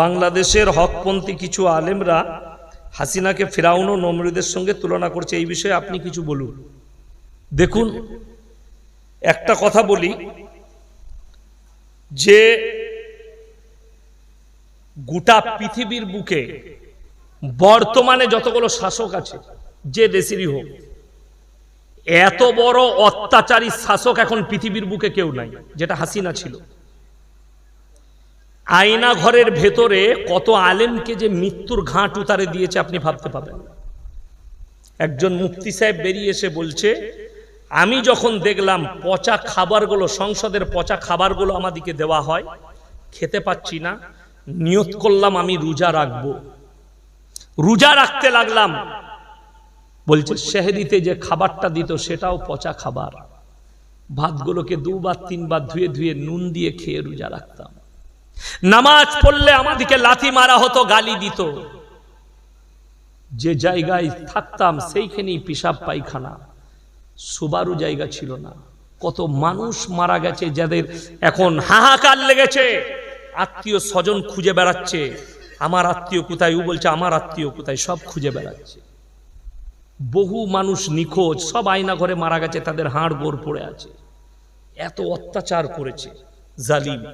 বাংলাদেশের হকপন্থী কিছু আলেমরা হাসিনাকে ফেরাউন ও নমরুদের সঙ্গে তুলনা করছে। এই বিষয়ে আপনি কিছু বলুন। দেখুন, একটা কথা বলি, যে গোটা পৃথিবীর বুকে বর্তমানে যতগুলো শাসক আছে, যে দেশেরই হোক, এত বড় অত্যাচারী শাসক এখন পৃথিবীর বুকে কেউ নাই, যেটা হাসিনা ছিল। আয়না ঘরের ভেতরে কত আলেমকে যে মৃত্যুর ঘাট উতারে দিয়েছে আপনি ভাবতে পাবেন। একজন মুফতি সাহেব বেরিয়ে এসে বলছে, আমি যখন দেখলাম পচা খাবারগুলো, সংসদের পচা খাবারগুলো আমাদেরকে দেওয়া হয়, খেতে পাচ্ছি না, নিয়ত করলাম আমি রোজা রাখব। রোজা রাখতে লাগলাম। বলছে, শেহরিতে যে খাবারটা দিত সেটাও পচা খাবার। ভাতগুলোকে দুবার, তিনবার ধুয়ে ধুয়ে নুন দিয়ে খেয়ে রোজা রাখতাম। নামাজ পড়লে আমাদেরকে লাথি মারা হতো, গালি দিত। যে জায়গায় থাকতাম, সেইখানেই পিসাব পায়খানা। সুবারু জায়গা ছিল না। কত মানুষ মারা গেছে যাদের এখন হাহাকার লেগেছে। আত্মীয় স্বজন খুঁজে বেড়াচ্ছে। আমার আত্মীয় কোথায়, ও বলছে, আমার আত্মীয় কোথায়? সব খুঁজে বেড়াচ্ছে। বহু মানুষ নিখোঁজ, সব আয়না ঘরে মারা গেছে, তাদের হাড় গোড় পড়ে আছে। এত অত্যাচার করেছে, জালিম।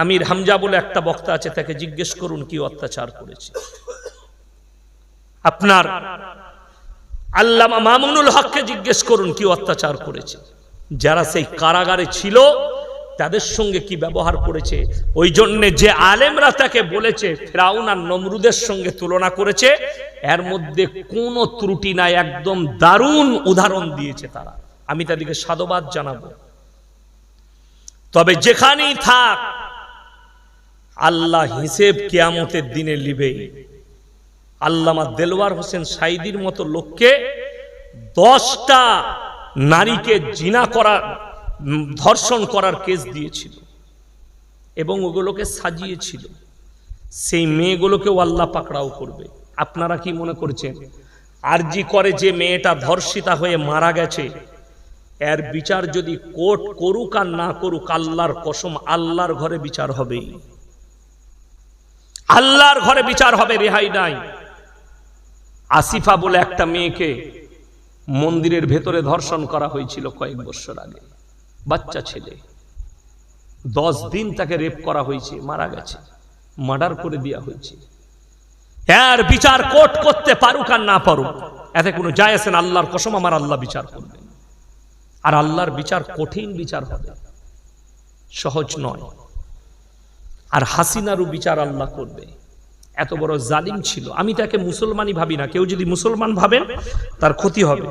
আমির হামজা বলে একটা বক্তা আছে, তাকে জিজ্ঞেস করুন কি অত্যাচার করেছে। আপনার আল্লামা মামুনুল হককে জিজ্ঞেস করুন কি অত্যাচার করেছে। যারা সেই কারাগারে ছিল, তাদের সঙ্গে কি ব্যবহার করেছে। ওই জন্যে যে আলেমরা তাকে বলেছে, ফেরাউন আর নমরুদের সঙ্গে তুলনা করেছে, এর মধ্যে কোনো ত্রুটি নাই, একদম দারুণ উদাহরণ দিয়েছে তারা। আমি তাদেরকে সাধুবাদ জানাব। তবে যেখানেই থাক আল্লাহ হিসেব কেয়ামতের দিনে লিবেই আল্লামা দেলওয়ার হোসেন সাইদির মতো লোককে দশটা নারীকে জিনা করা উম, ধর্ষণ করার কেস দিয়েছিল এবং ওগুলোকে সাজিয়েছিল। সেই মেয়েগুলোকেও আল্লাহ পাকড়াও করবে। আপনারা কি মনে করছেন? আরজি করে যে মেয়েটা ধর্ষিতা হয়ে মারা গেছে এর বিচার যদি কোর্ট করুক আর না করুক আল্লাহর কসম আল্লাহর ঘরে বিচার হবেই। আল্লাহর ঘরে বিচার হবে, রেহাই নাই। আসিফা বলে একটা মেয়েকে মন্দিরের ভেতরে ধর্ষণ করা হয়েছিল কয়েক বছর আগে। বাচ্চা ছেলে। দশ দিন তাকে রেপ করা হয়েছে, মারা গেছে, মার্ডার করে দেওয়া হয়েছে। এর বিচার কোর্ট করতে পারুক আর না পারুক, এতে কোনো যায় আসেন আল্লাহর কসম আমার আল্লাহ বিচার করবেন। আর আল্লাহর বিচার কঠিন বিচার হবে, সহজ নয়। আর হাসিনারও বিচার আল্লাহ করবে। এত বড় জালিম ছিল। আমি তাকে মুসলমানই ভাবি না। কেউ যদি মুসলমান ভাবেন তার ক্ষতি হবে।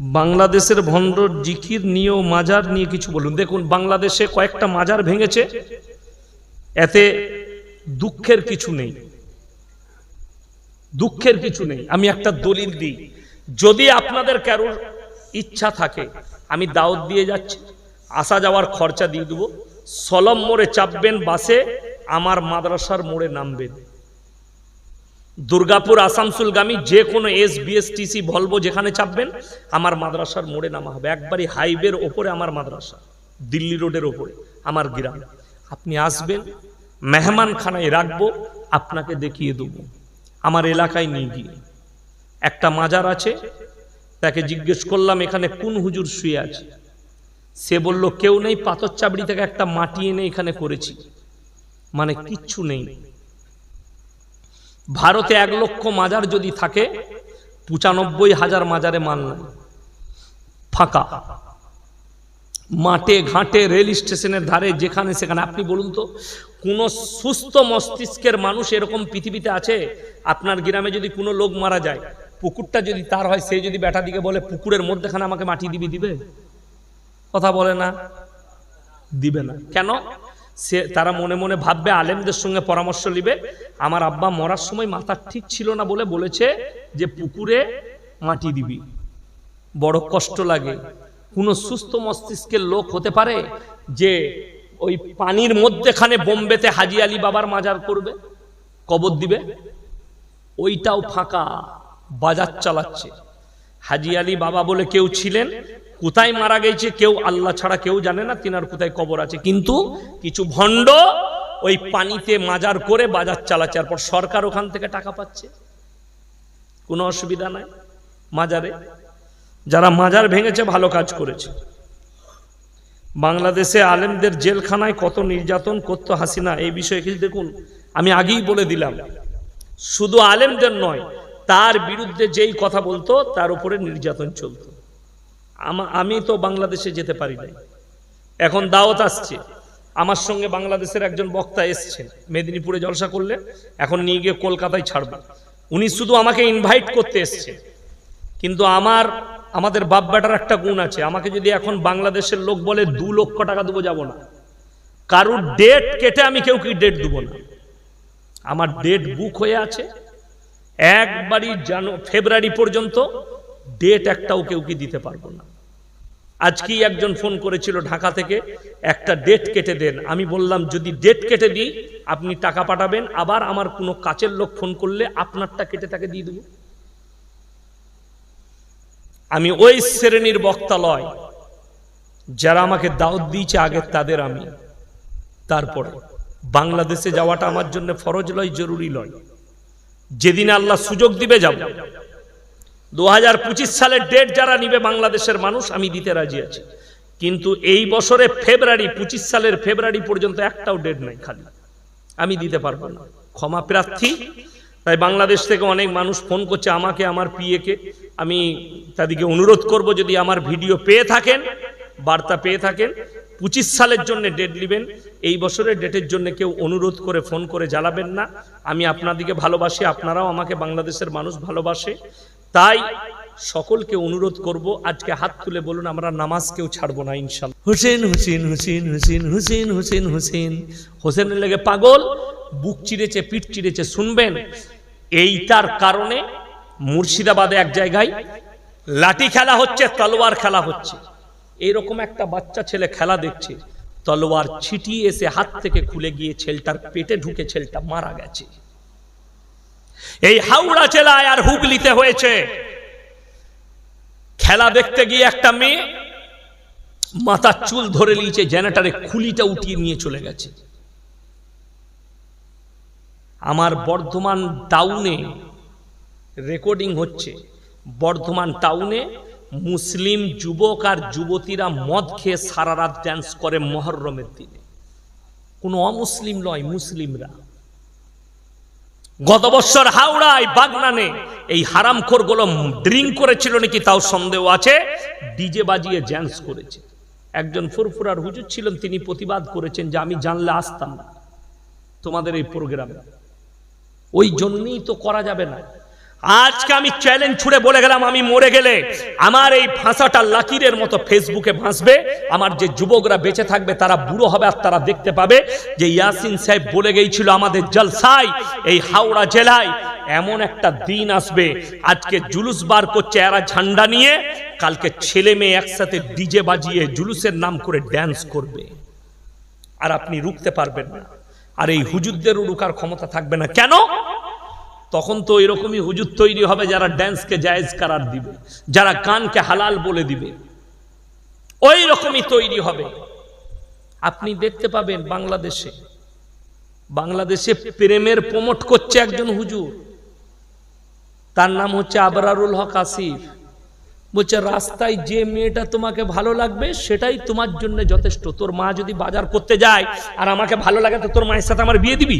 বাংলাদেশের ভণ্ড জিকির নিয়ে ও মাজার নিয়ে কিছু বলুন। দেখুন, বাংলাদেশে কয়েকটা মাজার ভেঙেছে। এতে দুঃখের কিছু নেই। দুঃখের কিছু নেই। আমি একটা দলিল দিই। যদি আপনাদের কারোর ইচ্ছা থাকে, আমি দাওয়াত দিয়ে যাচ্ছি। আসা যাওয়ার খরচা দিয়ে দেবো। সলম মোড়ে চাপবেন বাসে, আমার মাদ্রাসার মোড়ে নামবেন। দুর্গাপুর আসানসোলগামী যে কোনো এস বিএসটিসি ভলভো যেখানে চাপবেন, আমার মাদ্রাসার মোড়ে নামা হবে। একবারই হাইওয়ের ওপরে আমার মাদ্রাসা, দিল্লি রোডের ওপরে, আমার গ্রাম। আপনি আসবেন, মেহমানখানায় রাখব, আপনাকে দেখিয়ে দেবো। আমার এলাকায় নিয়ে গিয়ে। একটা মাজার আছে, তাকে জিজ্ঞেস করলাম, এখানে কোন হুজুর শুয়ে আছে? সে বলল, কেউ নেই, পাথর চাবড়ি থেকে একটা মাটি এনে এখানে করেছি। মানে কিচ্ছু নেই। ভারতে এক লক্ষ মাজার যদি থাকে, পঁচানব্বই হাজার মাজারে মান নাই। ফাঁকা। মাঠে, ঘাটে, রেল স্টেশনের ধারে, যেখানে সেখানে। আপনি বলুন তো, কোনো সুস্থ মস্তিষ্কের মানুষ এরকম পৃথিবীতে আছে? আপনার গ্রামে যদি কোনো লোক মারা যায়, পুকুরটা যদি তার হয়, সে যদি বেটা দিকে বলে, পুকুরের মধ্যেখানে আমাকে মাটি দিবি, দিবে? কথা বলে না। দিবে না। কেন? সে তারা মনে মনে ভাববে আলেমদের সঙ্গে পরামর্শ নিবে। আমার আব্বা মরার সময় মাথা ঠিক ছিল না বলে বলেছে যে পুকুরে মাটি দিবি। বড় কষ্ট লাগে। কোনো সুস্থ মস্তিষ্কের লোক হতে পারে যে ওই পানির মধ্যেখানে বোম্বেতে হাজি আলী বাবার মাজার করবে কবর দিবে? ওইটাও ফাঁকা বাজার চালাচ্ছে। হাজি আলী বাবা বলে কেউ ছিলেন কোথায় মারা গেছে কেউ আল্লাহ ছাড়া কেউ জানে না, তিনার কোথায় কবর আছে। কিন্তু কিছু ভণ্ড ওই পানিতে মাজার করে বাজার চালাচ্ছে পর সরকার ওখান থেকে টাকা পাচ্ছে। কোনো অসুবিধা নাই মাজারে। যারা মাজার ভেঙেছে, ভালো কাজ করেছে। বাংলাদেশে আলেমদের জেলখানায় কত নির্যাতন করতো হাসিনা, এই বিষয়ে কিছু দেখুন। আমি আগেই বলে দিলাম, শুধু আলেমদের নয়, তার বিরুদ্ধে যেই কথা বলতো, তার উপরে নির্যাতন চলতো। আমা- তো বাংলাদেশে যেতে পারি নাই। এখন দাওয়াত আসছে। আমার সঙ্গে বাংলাদেশের একজন বক্তা এসছেন, মেদিনীপুরে জলসা করলে, এখন নিয়ে গিয়ে কলকাতায় ছাড়বে। উনি শুধু আমাকে ইনভাইট করতে এসছেন। কিন্তু আমার, আমাদের বাপ বেটার একটা গুণ আছে। আমাকে যদি এখন বাংলাদেশের লোক বলে দু লক্ষ টাকা দেবো যাব না। কারুর ডেট কেটে আমি কেউ কি ডেট দেবো না। আমার ডেট বুক হয়ে আছে। একবারই জানো ফেব্রুয়ারি পর্যন্ত ডেট একটাও কেউ কি দিতে পারব না। আজকেই একজন ফোন করেছিল ঢাকা থেকে, একটা ডেট কেটে দেন। আমি বললাম, যদি ডেট কেটে দিই, আপনি টাকা পাঠাবেন, আবার আমার কোনো কাছের লোক ফোন করলে আপনারটা কেটে তাকে দিয়ে দেবো। আমি ওই শ্রেণির বক্তালয় যারা আমাকে দাওয়াত দিয়েছে আগে তাদের আমি। তারপরে বাংলাদেশে যাওয়াটা আমার জন্য ফরজ লয়, জরুরি লয়। যেদিন আল্লাহ সুযোগ দিবে যাব দু হাজার পঁচিশ সালের ডেট যারা নিবে বাংলাদেশের মানুষ, আমি দিতে রাজি আছি। কিন্তু এই বছরে ফেব্রুয়ারি, পঁচিশ সালের ফেব্রুয়ারি পর্যন্ত একটাও ডেট নাই খালি। আমি দিতে পারব না। ক্ষমা প্রার্থী। তাই বাংলাদেশ থেকে অনেক মানুষ ফোন করছে আমাকে, আমার পিএকে। আমি তাদেরকে অনুরোধ করব, যদি আমার ভিডিও পেয়ে থাকেন, বার্তা পেয়ে থাকেন, পঁচিশ সালের জন্য ডেট নেবেন। এই বছরের ডেটের জন্য কেউ অনুরোধ করে ফোন করে জ্বালাবেন না। আমি আপনাদিকে ভালোবাসি, আপনারাও আমাকে বাংলাদেশের মানুষ ভালোবাসে। তাই সকলকে অনুরোধ করব, আজকে হাত তুলে বলুন, আমরা নামাজ কেউ ছাড়বো না ইনশাল হুসেন হুসেন হুসেন হুসেন হুসেন হুসেন হুসেন। হোসেনের লেগে পাগল, বুক চিরেছে পিঠ চিরেছে শুনবেন? এইটার কারণে মুর্শিদাবাদে এক জায়গায় লাঠি খেলা হচ্ছে, তলোয়ার খেলা হচ্ছে। এরকম একটা বাচ্চা ছেলে খেলা দেখছে, তলোয়ার ছিটিয়ে এসে হাত থেকে খুলে গিয়ে ছেলেটার পেটে ঢুকে ছেলেটা মারা গেছে। এই হাওড়া জেলায় আর হুগলিতে হয়েছে। খেলা দেখতে গিয়ে একটা মেয়ে মাথার চুল ধরে নিয়েছে জেনারেটারে খুলিটা উঠিয়ে নিয়ে চলে গেছে। আমার বর্ধমান টাউনে রেকর্ডিং হচ্ছে। বর্ধমান টাউনে মুসলিম যুবক আর যুবতীরা মদ খেয়ে সারা রাত ড্যান্স করে মহরমের দিনে। কোনো অমুসলিম নয়, মুসলিমরা। গত বছর হাওড়ায় বাগনানে এই হারামখোরগুলো ড্রিঙ্ক করেছিল নাকি তাও সন্দেহ আছে? ডিজে বাজিয়ে জ্যান্স করেছে। একজন ফুরফুরার হুজুর ছিলেন, তিনি প্রতিবাদ করেছেন যে আমি জানলে আসতাম না। তোমাদের এই প্রোগ্রামে ওই জন্যই তো করা যাবে না। আজকে আমি চ্যালেঞ্জ ছুড়ে বলে গেলাম, আমি মরে গেলে। আমার এই ভাষাটা লাকিরের মতো ফেসবুকে ভাসবে। আমার যে যুবকরা বেঁচে থাকবে, তারা বুড়ো হবে আর তারা দেখতে পাবে যে ইয়াসিন সাহেব বলে গিয়েছিল আমাদের জলসায়, এই হাওড়া জেলায় এমন একটা দিন আসবে। আজকে জুলুস বার করছে এরা ঝান্ডা নিয়ে। কালকে ছেলে মেয়ে একসাথে ডিজে বাজিয়ে জুলুসের নাম করে ড্যান্স করবে। আর আপনি রুখতে পারবেন না। আর এই হুজুরদেরও রুকার ক্ষমতা থাকবে না। কেন? তখন তো এরকমই হুজুর তৈরি হবে যারা ড্যান্সকে জায়েজ করার দিবে, যারা কানকে হালাল বলে দিবে। ওই রকমই তৈরি হবে। আপনি দেখতে পাবেন বাংলাদেশে বাংলাদেশে প্রেমের প্রমোট করছে একজন হুজুর। তার নাম হচ্ছে আবরারুল হক আসিফ। বলছে, রাস্তায় যে মেয়েটা তোমাকে ভালো লাগবে, সেটাই তোমার জন্য যথেষ্ট। তোর মা যদি বাজার করতে যায় আর আমাকে ভালো লাগে, তো তোর মায়ের সাথে আমার বিয়ে দিবি?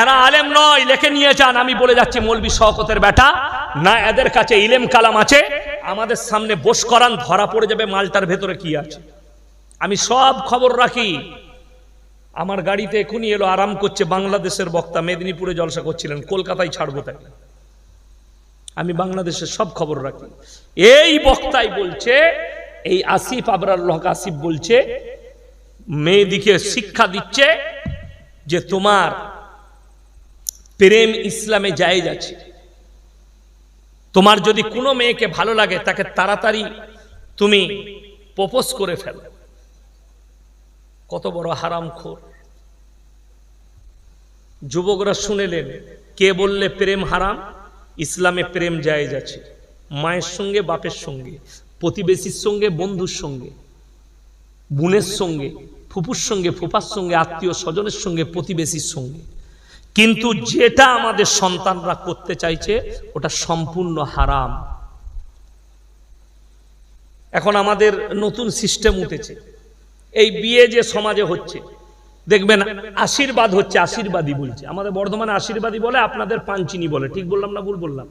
এরা আলেম নয়, লেখে নিয়ে যান, আমি বলে যাচ্ছি মৌলবি শওকতের বেটা। না, এদের কাছে ইলেম কালাম আছে। আমাদের সামনে বস করান, ধরা পড়ে যাবে, মালটার ভেতরে কি আছে। আমি সব খবর রাখি। আমার গাড়িতে এখনই এলো, আরাম করছে, বাংলাদেশের বক্তা, মেদিনীপুরে জলসা করছিলেন, কলকাতায় ছাড়বো তাকে। আমি বাংলাদেশের সব খবর রাখি। এই বক্তাই বলছে, এই আসিফ, আবরার লহক আসিফ বলছে, মেয়েদিকে শিক্ষা দিচ্ছে যে তোমার প্রেম ইসলামে জায়েজ আছে। তোমার যদি কোনো মেয়েকে ভালো লাগে, তাকে তাড়াতাড়ি তুমি প্রপোজ করে ফেলো। কত বড় হারামখোর। যুবকরা শুনেলেন, কে বললে প্রেম হারাম? ইসলামে প্রেম জায়েজ আছে। মায়ের সঙ্গে, বাপের সঙ্গে, প্রতিবেশীর সঙ্গে, বন্ধুর সঙ্গে, বোনের সঙ্গে, ফুপুর সঙ্গে ফুপার সঙ্গে, আত্মীয় স্বজনের সঙ্গে, প্রতিবেশীর সঙ্গে। কিন্তু যেটা আমাদের সন্তানরা করতে চাইছে, ওটা সম্পূর্ণ হারাম। এখন আমাদের নতুন সিস্টেম উঠেছে। এই বিয়ে যে সমাজে হচ্ছে, দেখবেন আশীর্বাদ হচ্ছে আশীর্বাদী বলছে। আমাদের বর্ধমানে আশীর্বাদী বলে, আপনাদের পাঞ্চিনি বলে। ঠিক বললাম না ভুল বললাম?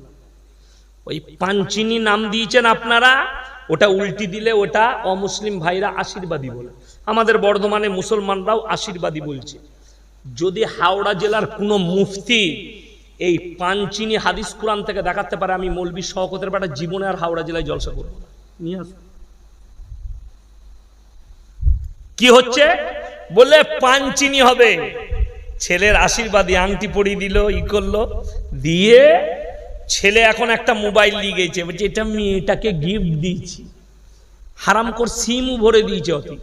ওই পাঞ্চিনি নাম দিয়েছেন আপনারা, ওটা উল্টি দিলে ওটা অমুসলিম ভাইরা আশীর্বাদী বলে। আমাদের বর্ধমানে মুসলমানরাও আশীর্বাদী বলছে। যদি হাওড়া জেলার কোনো মুফতি এই পাঞ্চিনি হাদিস কোরআন থেকে দেখাতে পারে আমি মৌলবী শওকতের বেটা জীবনে আর হাওড়া জেলায় জলসা করব না। নিয়ে কি হচ্ছে? বলে পাঞ্চিনি হবে। ছেলের আশীর্বাদী আংটি পরিয়ে দিল ই করল দিয়ে ছেলে এখন একটা মোবাইল নিয়ে গেছে বলছে এটা মেয়েটাকে গিফট দিয়েছি। হারাম কর সিমও ভরে দিয়েছে অতি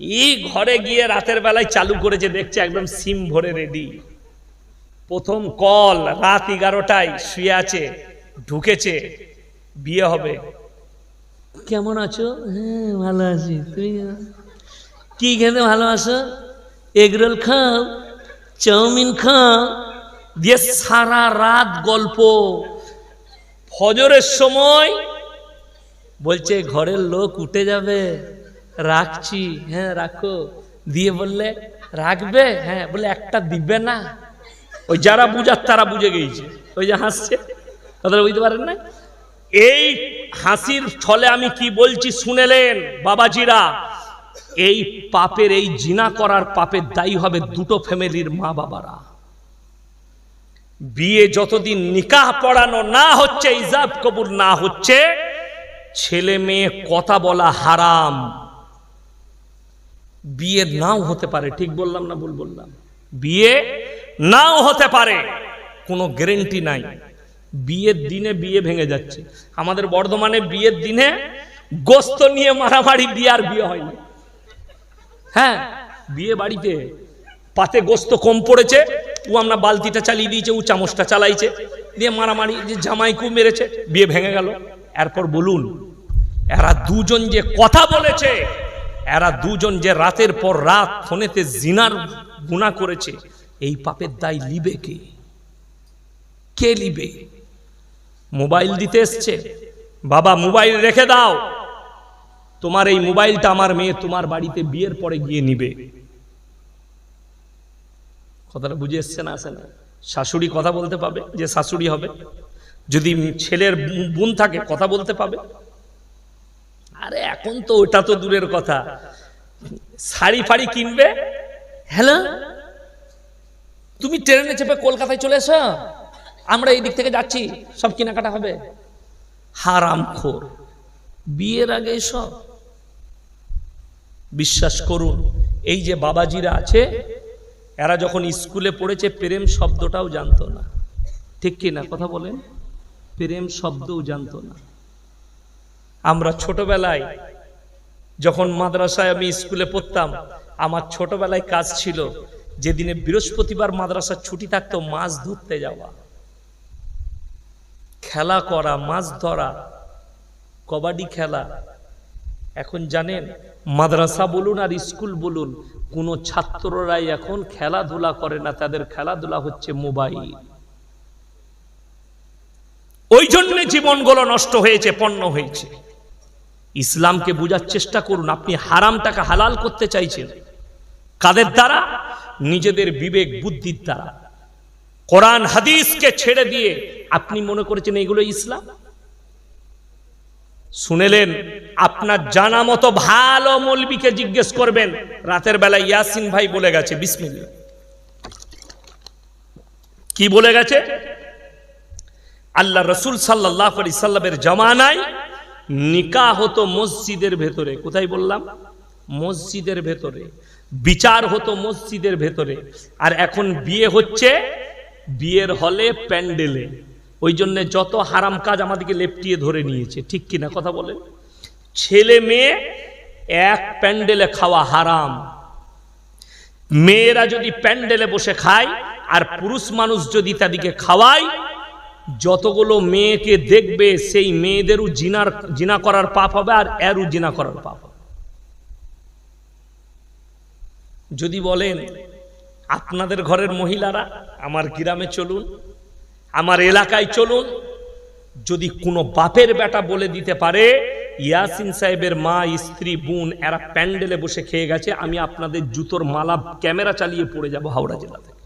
এই ঘরে গিয়ে রাতের বেলায় চালু করেছে দেখছে একদম সিম ভরে রেডি প্রথম কল রাত এগারোটায় শুয়ে আছে, ঢুকেছে, বিয়ে হবে। কেমন আছো? হ্যাঁ ভালো আছি। তুমি কি খেতে ভালোবাসো? এগরোল খাও, চাউমিন খাও, দিয়ে সারা রাত গল্প। ফজরের সময় বলছে, ঘরের লোক উঠে যাবে। রাখছি হ্যাঁ রাখো। দিয়ে বললে, রাখবে? হ্যাঁ বলে, একটা দিবে না। ওই যারা বুঝার, তারা বুঝে গেছে ওই যে হাসছে। কথাটা বুঝতে পারেন না এই হাসির ছলে আমি কি বলছি শুনেলেন, বাবাজিরা? এই পাপের, এই জিনা করার পাপের দায়ী হবে দুটো ফ্যামিলির মা বাবারা। বিয়ে যতদিন নিকাহ পড়ানো না হচ্ছে, ইজাব কবুল না হচ্ছে, ছেলে মেয়ে কথা বলা হারাম। বিয়ে নাও হতে পারে, ঠিক বললাম না ভুল বললাম? বিয়ে নাও হতে পারে, কোনো গ্যারেন্টি নাই। বিয়ের দিনে বিয়ে ভেঙে যাচ্ছে। আমাদের বর্ধমানে বিয়ের দিনে গোস্ত নিয়ে মারামারি বিয়ে আর বিয়ে হয়নি। হ্যাঁ বিয়ে বাড়িতে পাতে গোস্ত কম পড়েছে, ও আমরা বালতিটা চালিয়ে দিয়েছে, ও চামচটা চালাইছে দিয়ে মারামারি, যে জামাইকু মেরেছে, বিয়ে ভেঙে গেল। এরপর বলুন, এরা দুজন যে কথা বলেছে এরা দুজন যে রাতের পর রাত ফোনেতে জিনার গুণা করেছে, এই পাপের দায় লিবে কে? কে লিবে মোবাইল দিতে এসছে, বাবা মোবাইল রেখে দাও। তোমার এই মোবাইলটা আমার মেয়ে তোমার বাড়িতে বিয়ের পরে গিয়ে নিবে। কথাটা বুঝে এসছে না আসে না শাশুড়ি কথা বলতে পাবে যে শাশুড়ি হবে। যদি ছেলের বোন থাকে, কথা বলতে পাবে। আরে এখন তো ওটা তো দূরের কথা। শাড়ি ফাড়ি কিনবে? হ্যালো? তুমি ট্রেনে চেপে কলকাতায় চলে এসো। আমরা এই দিক থেকে যাচ্ছি, সব কেনাকাটা হবে। হারাম খোর বিয়ের আগে সব বিশ্বাস করুন, এই যে বাবাজিরা আছে, এরা যখন স্কুলে পড়েছে, প্রেম শব্দটাও জানতো না। ঠিক কি না? কথা বলেন। প্রেম শব্দও জানতো না। আমরা ছোটবেলায় যখন মাদ্রাসায় আমি স্কুলে পড়তাম, আমার ছোটবেলায় কাজ ছিল যেদিনে বৃহস্পতিবার মাদ্রাসার ছুটি থাকতো মাছ ধরতে যাওয়া। খেলা করা, মাছ ধরা, কবাডি খেলা। এখন জানেন, মাদ্রাসা বলুন আর স্কুল বলুন, কোনো ছাত্ররাই এখন খেলাধুলা করে না, তাদের খেলাধুলা হচ্ছে মোবাইল। ওই জন্য জীবনগুলো নষ্ট হয়েছে, পণ্য হয়েছে। ইসলামকে বোঝার চেষ্টা করুন, আপনি হারামটাকে হালাল করতে চাইছেন। কাদের দ্বারা? নিজেদের বিবেক, বুদ্ধির দ্বারা। কোরআন, হাদিসকে ছেড়ে দিয়ে আপনি মনে করেছেন এগুলো ইসলাম? শুনেলেন, আপনার জানা মতো ভালো মৌলবীকে জিজ্ঞেস করবেন। রাতের বেলা ইয়াসিন ভাই বলে গেছে বিসমিল্লা কি বলে গেছে? আল্লাহ রসুল সাল্লাহ আলি সাল্লামের জমানায় নিকাহ হতো মসজিদের ভেতরে। কোথায় বললাম? মসজিদের ভেতরে। বিচার হতো মসজিদের ভেতরে। আর এখন বিয়ে হচ্ছে বিয়ের হলে প্যান্ডেলে। ওই জন্য যত হারাম কাজ আমাদেরকে লেপটিয়ে ধরে নিয়েছে। ঠিক কিনা কথা বলেন? ছেলে মেয়ে এক প্যান্ডেলে খাওয়া হারাম। মেয়েরা যদি প্যান্ডেলে বসে খায় আর পুরুষ মানুষ যদি তাদেরকে খাওয়ায় যতগুলো মেয়েকে দেখবে, সেই মেয়েদেরও জিনার, জিনা করার পাপ হবে আর এরও জিনা করার পাপ হবে। যদি বলেন, আপনাদের ঘরের মহিলারা আমার গ্রামে চলুন, আমার এলাকায় চলুন, যদি কোনো বাপের বেটা বলে দিতে পারে, ইয়াসিন সাহেবের মা, স্ত্রী, বোন, এরা প্যান্ডেলে বসে খেয়ে গেছে, আমি আপনাদের জুতোর মালা, ক্যামেরা চালিয়ে পড়ে যাব হাওড়া জেলা থেকে।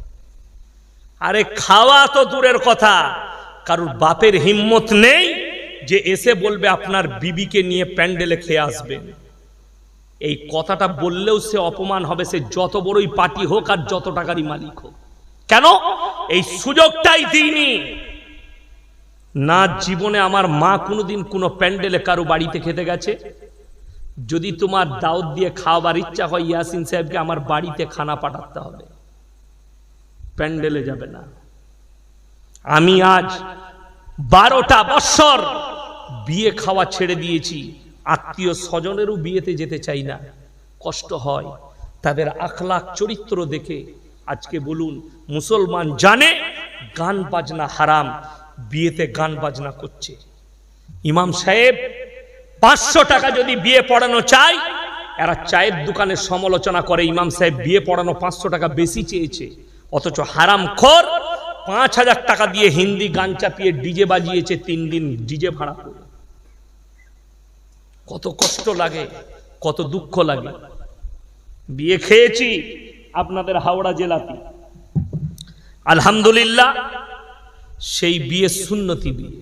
আরে খাওয়া তো দূরের কথা কারোর বাপের হিম্মত নেই যে এসে বলবে আপনার বিবিকে নিয়ে প্যান্ডেলে খেয়ে আসবে। এই কথাটা বললেও সে অপমান হবে, সে যত বড়ই পার্টি হোক আর যত টাকারই মালিক হোক। কেন? এই সুযোগটাই দিইনি। না জীবনে আমার মা কোনোদিন কোনো প্যান্ডেলে কারও বাড়িতে খেতে গেছে। যদি তোমার দাওয়াত দিয়ে খাওয়াবার ইচ্ছা হয় ইয়াসিন সাহেবকে আমার বাড়িতে খানা পাঠাতে হবে। প্যান্ডেলে যাবে না। আমি আজ বারোটা বৎসর বিয়ে খাওয়া ছেড়ে দিয়েছি। আত্মীয় স্বজনেরও বিয়েতে যেতে চাই না। কষ্ট হয় তাদের আখলাখ চরিত্র দেখে। আজকে বলুন, মুসলমান জানে গান বাজনা হারাম, বিয়েতে গান বাজনা করছে। ইমাম সাহেব, পাঁচশো টাকা যদি বিয়ে পড়ানো চায়, এরা চায়ের দোকানে সমালোচনা করে, ইমাম সাহেব বিয়ে পড়ানো পাঁচশো টাকা বেশি চেয়েছে, অথচ হারাম খোর পাঁচ হাজার টাকা দিয়ে হিন্দি গান চাপিয়ে ডিজে বাজিয়েছে তিন দিন ডিজে ভাড়া করে। কত কষ্ট লাগে, কত দুঃখ লাগে। বিয়ে খেয়েছি আপনাদের হাওড়া জেলাতে। আলহামদুলিল্লাহ, সেই বিয়ে সুন্নতি বিয়ে।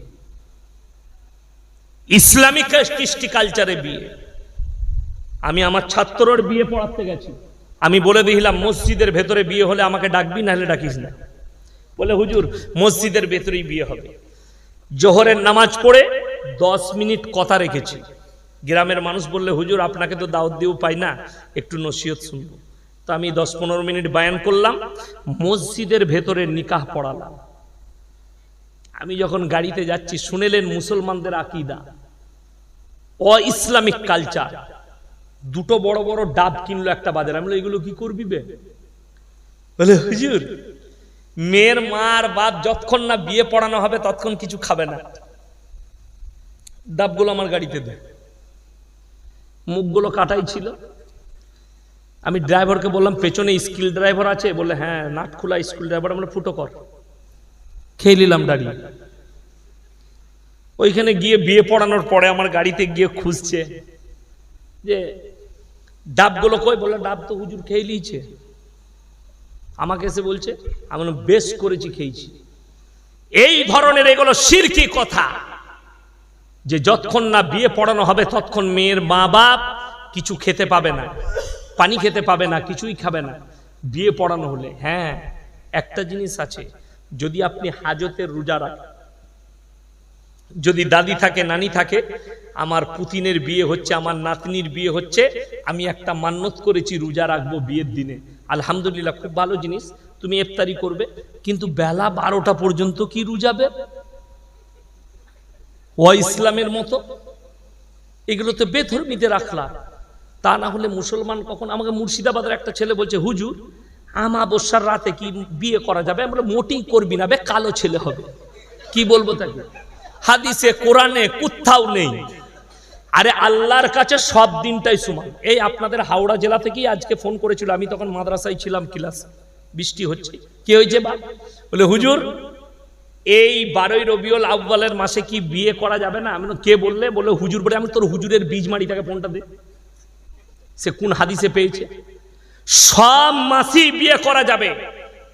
ইসলামিক কৃষ্টি কালচারে বিয়ে। আমি আমার ছাত্রর বিয়ে পড়াতে গেছি। আমি বলে দিলাম, মসজিদের ভেতরে বিয়ে হলে আমাকে ডাকবি না হলে ডাকিস না। বলে, হুজুর, মসজিদের ভেতরেই বিয়ে হবে। জোহরের নামাজ পড়ে দশ মিনিট কথা রেখেছি। গ্রামের মানুষ বললে, হুজুর, আপনাকে তো দাওয়াত দিয়েও পাই না, একটু নসিহত শুনব। তো আমি দশ পনেরো মিনিট বায়ান করলাম, মসজিদের ভেতরে নিকাহ পড়ালাম। আমি যখন গাড়িতে যাচ্ছি, শুনেলেন মুসলমানদের আকিদা অ ইসলামিক কালচার। দুটো বড় বড় ডাব কিনলো একটা বাজার। আমি এগুলো কি করবি বে? বলে, হুজুর মেয়ের মার বাপ যতক্ষণ না বিয়ে পড়ানো হবে, ততক্ষণ কিছু খাবে না। ডাবগুলো আমার গাড়িতে দে। মুখগুলো কাটাই ছিল। আমি ড্রাইভারকে বললাম, পেছনে স্কিল ড্রাইভার আছে? বলে হ্যাঁ নাট খোলা স্কুল ড্রাইভার, আমরা ফুটো কর। খেয়ে নিলাম দাঁড়িয়ে ওইখানে গিয়ে বিয়ে পড়ানোর পরে আমার গাড়িতে গিয়ে খুঁজছে যে, ডাবগুলো কই? বলে ডাব তো হুজুর খেয়ে নিয়েছে। আমাকে এসে বলছে, আমি বেশ করেছি, খেয়েছি। এই ধরনের এগুলো সিরকি কথা। যে যতক্ষণ না বিয়ে পড়ানো হবে, ততক্ষণ মেয়ের মা বাপ কিছু খেতে পাবে না, পানি খেতে পাবে না, কিছুই খাবে না। বিয়ে পড়ানো হলে হ্যাঁ একটা জিনিস আছে, যদি আপনি হাজতের রোজা রাখেন যদি দাদি থাকে, নানি থাকে, আমার পুতিনের বিয়ে হচ্ছে, আমার নাতনির বিয়ে হচ্ছে, আমি একটা মান্যত করেছি, রোজা রাখব বিয়ের দিনে। আলহামদুলিল্লাহ, খুব ভালো জিনিস, তুমি ইফতারি করবে, কিন্তু বেলা বারোটা পর্যন্ত কি রুজাবে ও ইসলামের মতো? এগুলো তো বেধর্মীতে রাখলা তা না হলে মুসলমান কখন, আমাকে মুর্শিদাবাদের একটা ছেলে বলছে, হুজুর, আমাবস্যার রাতে কি বিয়ে করা যাবে? আমরা মোটেই করবি না বে, কালো ছেলে হবে। কি বলব তাকে? হাদিসে, কোরআনে কোথাও নেই। আরে আল্লাহর কাছে সব দিনটাই সমান। এই আপনাদের হাওড়া জেলা থেকেই আজকে ফোন করেছিল। আমি তখন মাদ্রাসায় ছিলাম ক্লাস। বৃষ্টি হচ্ছে। কি হয়েছে বা? বলে, হুজুর, এই বারোই রবিউল আব্বালের মাসে কি বিয়ে করা যাবে না? আমি কে বললে? বলে, হুজুর বলে, আমি তোর হুজুরের বীজ মারি তাকে ফোনটা দে। সে কোন হাদিসে পেয়েছে? সব মাসেই বিয়ে করা যাবে।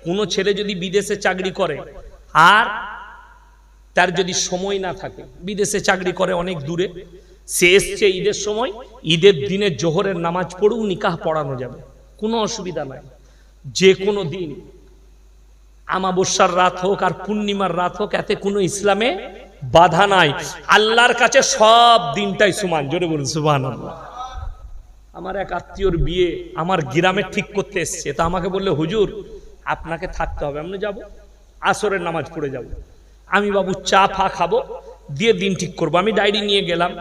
কোনো ছেলে যদি বিদেশে চাকরি করে, আর তার যদি সময় না থাকে, বিদেশে চাকরি করে অনেক দূরে, সে এসছে ঈদের সময়, ঈদের দিনে জোহরের নামাজ পড়েও নিকাহ পড়ানো যাবে, কোনো অসুবিধা নাই। যে কোনো দিন, আমাবস্যার রাত হোক আর পূর্ণিমার রাত হোক, এতে কোনো ইসলামে বাধা নাই। আল্লাহর কাছে সব দিনটাই সমান, জোরে বলুন সুবাহ আমার এক আত্মীয়র বিয়ে আমার গ্রামে ঠিক করতে এসছে, তা আমাকে বললে, হুজুর, আপনাকে থাকতে হবে আমি যাব, আসরের নামাজ পড়ে যাব। আমি বাবু চা ফা খাব, দিয়ে দিন ঠিক করব। আমি ডায়েরি নিয়ে গেলাম।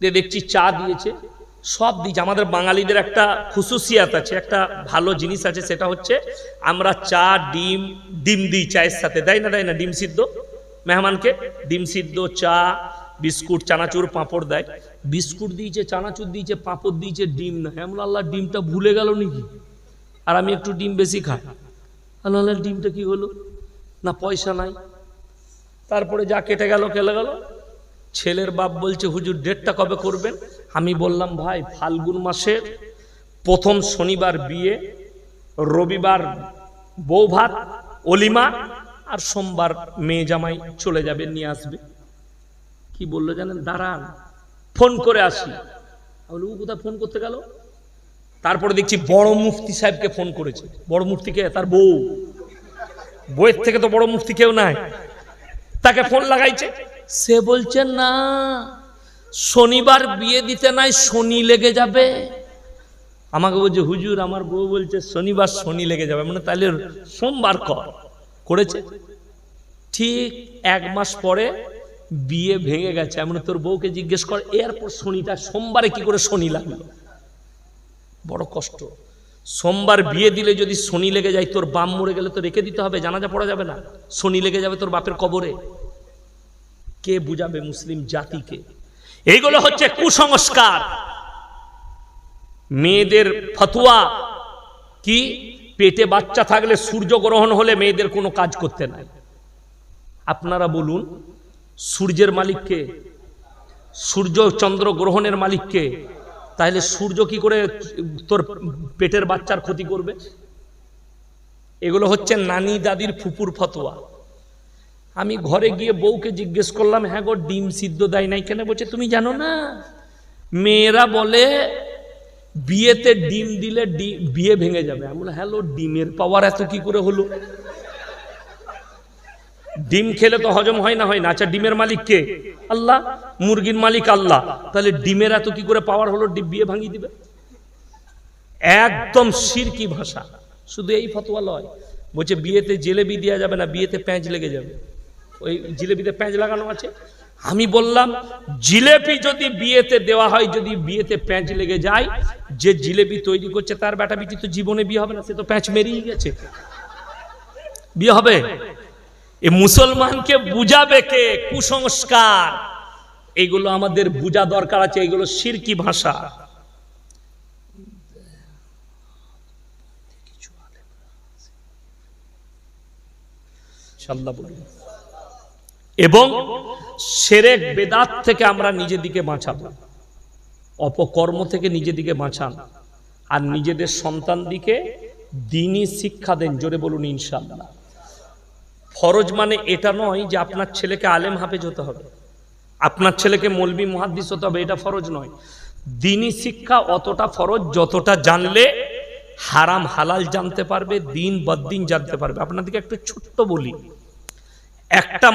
দিয়ে দেখছি চা দিয়েছে। সব দিয়েছে। আমাদের বাঙালিদের একটা খুশুসিয়াত আছে, একটা ভালো জিনিস আছে, সেটা হচ্ছে আমরা চা, ডিম ডিম দিই চায়ের সাথে। দেয় না দেয় না, ডিম সিদ্ধ। মেহমানকে ডিম সিদ্ধ, চা, বিস্কুট, চানাচুর, পাঁপড় দেয়। বিস্কুট দিয়েছে, চানাচুর দিয়েছে, পাঁপড় দিয়েছে, ডিম না। এমন আল্লাহ, ডিমটা ভুলে গেল নাকি? আর আমি একটু ডিম বেশি খাই। আল্লাহ, ডিমটা কি হলো? না পয়সা নাই। তারপরে যা কেটে গেল কেটে গেল। ছেলের বাপ বলছে হুজুর ডেটটা কবে করবেন? আমি বললাম ভাই ফাল্গুন মাসের প্রথম শনিবার বিয়ে রবিবার বউ ভাত অলিমা আর সোমবার মেয়ে জামাই চলে যাবে নিয়ে আসবে। কি বলল জানেন? দাঁড়ান ফোন করে আসি। বলি, ও কোথায় ফোন করতে গেল? তারপরে দেখছি বড় মুফতি সাহেবকে ফোন করেছে। বড় মুফতিকে তার বউ। বইয়ের থেকে তো বড় মুফতি কেউ নাই। তাকে ফোন লাগাইছে। সে বলছে, না, শনিবার বিয়ে দিতে নাই, শনি লেগে যাবে। আমাকে বলছে, হুজুর, আমার বউ বলছে, শনিবার শনি লেগে যাবে। মানে তাহলে সোমবার কর। করেছে। ঠিক এক মাস পরে বিয়ে ভেঙে গেছে। এমন তোর বউকে জিজ্ঞেস কর, এরপর শনিটা, সোমবারে কি করে শনি লাগল? বড় কষ্ট। সোমবার বিয়ে দিলে যদি শনি লেগে যায়, তোর বাম মরে গেলে তো রেখে দিতে হবে, জানাজা পড়া যাবে না। শনি লেগে যাবে তোর বাপের কবরে। কে বুঝাবে মুসলিম জাতিকে? এইগুলো হচ্ছে কুসংস্কার। মেয়েদের ফতুয়া কি? পেটে বাচ্চা থাকলে সূর্য গ্রহণ হলে মেয়েদের কোনো কাজ করতে নাই। আপনারা বলুন, সূর্যের মালিককে, সূর্য চন্দ্র গ্রহণের মালিককে তাহলে সূর্য কি করে তোর পেটের বাচ্চার ক্ষতি করবে? এগুলো হচ্ছে নানি দাদির ফুপুর ফতোয়া। আমি ঘরে গিয়ে বউকে জিজ্ঞেস করলাম হ্যাঁ গো, ডিম সিদ্ধ দেয় নাই কেন? বলছে, তুমি জানো না, মেয়েরা বলে বিয়েতে ডিম দিলে বিয়ে ভেঙে যাবে। আমি বললাম, হ্যালো, ডিমের পাওয়ার এত কি করে হলো? ডিম খেলে তো হজম হয় না হয় না আচ্ছা ডিমের মালিক কে? আল্লাহ, মুরগির মালিক আল্লাহ। তাহলে ডিমের এত কি করে পাওয়ার হলো, ডিম বিয়ে ভাঙিয়ে দিবে? একদম সিরকি ভাষা, শুধু এই ফতোয়া লয়। বলছে, বিয়েতে জেলেবি দেওয়া যাবে না, বিয়েতে প্যাঁচ লেগে যাবে। ওই জিলেবিতে প্যাঁচ লাগানো আছে। আমি বললাম, জিলেপি যদি বিয়েতে দেওয়া হয়, যদি বিয়েতে প্যাঁচ লেগে যায়, যে জিলেপি তৈরি করছে, তার বেটা বিটি তো জীবনে বিয়ে হবে না, সে তো প্যাঁচ মেরেই গেছে। বিয়ে হবে? এ মুসলমানকে বুঝাবে কে? কুসংস্কার। এগুলো আমাদের বুঝা দরকার আছে, এগুলো সিরকি ভাষা। এবং সেরেক বেদাত থেকে আমরা নিজেদিকে বাঁচাব। অপকর্ম থেকে নিজেদিকে বাঁচান। আর নিজেদের সন্তান দিকে দিনই শিক্ষা দেন, জোরে বলুন ইনশাআল্লাহ। ফরজ মানে এটা নয় যে আপনার ছেলেকে আলেম হাফেজ হতে হবে। আপনার ছেলেকে মলবি মুহাদ্দিস হতে হবে, এটা ফরজ নয়। দিনই শিক্ষা অতটা ফরজ যতটা জানলে হারাম হালাল জানতে পারবে, দিন বদ্দিন জানতে পারবে। আপনাদেরকে একটু ছোট্ট বলি। একটা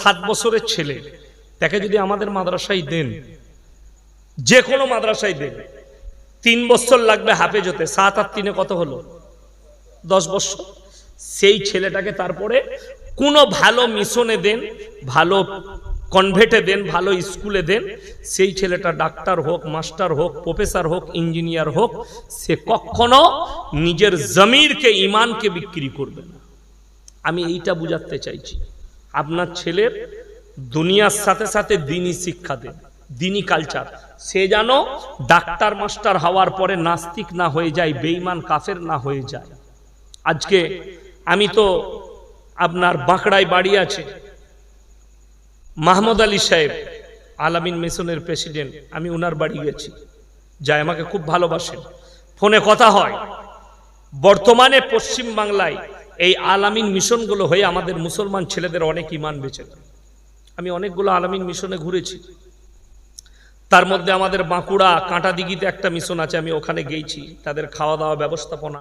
সাত বছরের ছেলে, তাকে যদি আমাদের মাদ্রাসায় দেন, যে কোনো মাদ্রাসায় দেন, তিন বছর লাগবে হাফেজ হতে। সাত আর তিনে কত হলো? দশ বছর। সেই ছেলেটাকে তারপরে কোনো ভালো মিশনে দেন, ভালো কনভেটে দেন, ভালো স্কুলে দেন, সেই ছেলেটা ডাক্তার হোক মাস্টার হোক প্রফেসর হোক ইঞ্জিনিয়ার হোক, সে কখনো নিজের জমিরকে, ইমানকে বিক্রি করবে না। আমি এইটা বুঝাতে চাইছি। আপনার ছেলের দুনিয়ার সাথে সাথে দিনই শিক্ষা দেন, দিনই কালচার সে যেন ডাক্তার মাস্টার হওয়ার পরে নাস্তিক না হয়ে যায় বেইমান কাফের না হয়ে যায়। আজকে আমি তো আপনার বাঁকড়ায় বাড়ি আছে। মাহমুদ আলী সাহেব, আলামিন মিশনের প্রেসিডেন্ট, আমি ওনার বাড়ি গেছি। যাই আমাকে খুব ভালোবাসেন। ফোনে কথা হয়, বর্তমানে পশ্চিম বাংলায় এই আলামিন মিশনগুলো হয়ে আমাদের মুসলমান ছেলেদের অনেক ইমান বেঁচে আমি অনেকগুলো আলামিন মিশনে ঘুরেছি। তার মধ্যে আমাদের বাঁকুড়া কাঁটা দিঘিতে একটা মিশন আছে, আমি ওখানে গেছি তাদের খাওয়া দাওয়া ব্যবস্থাপনা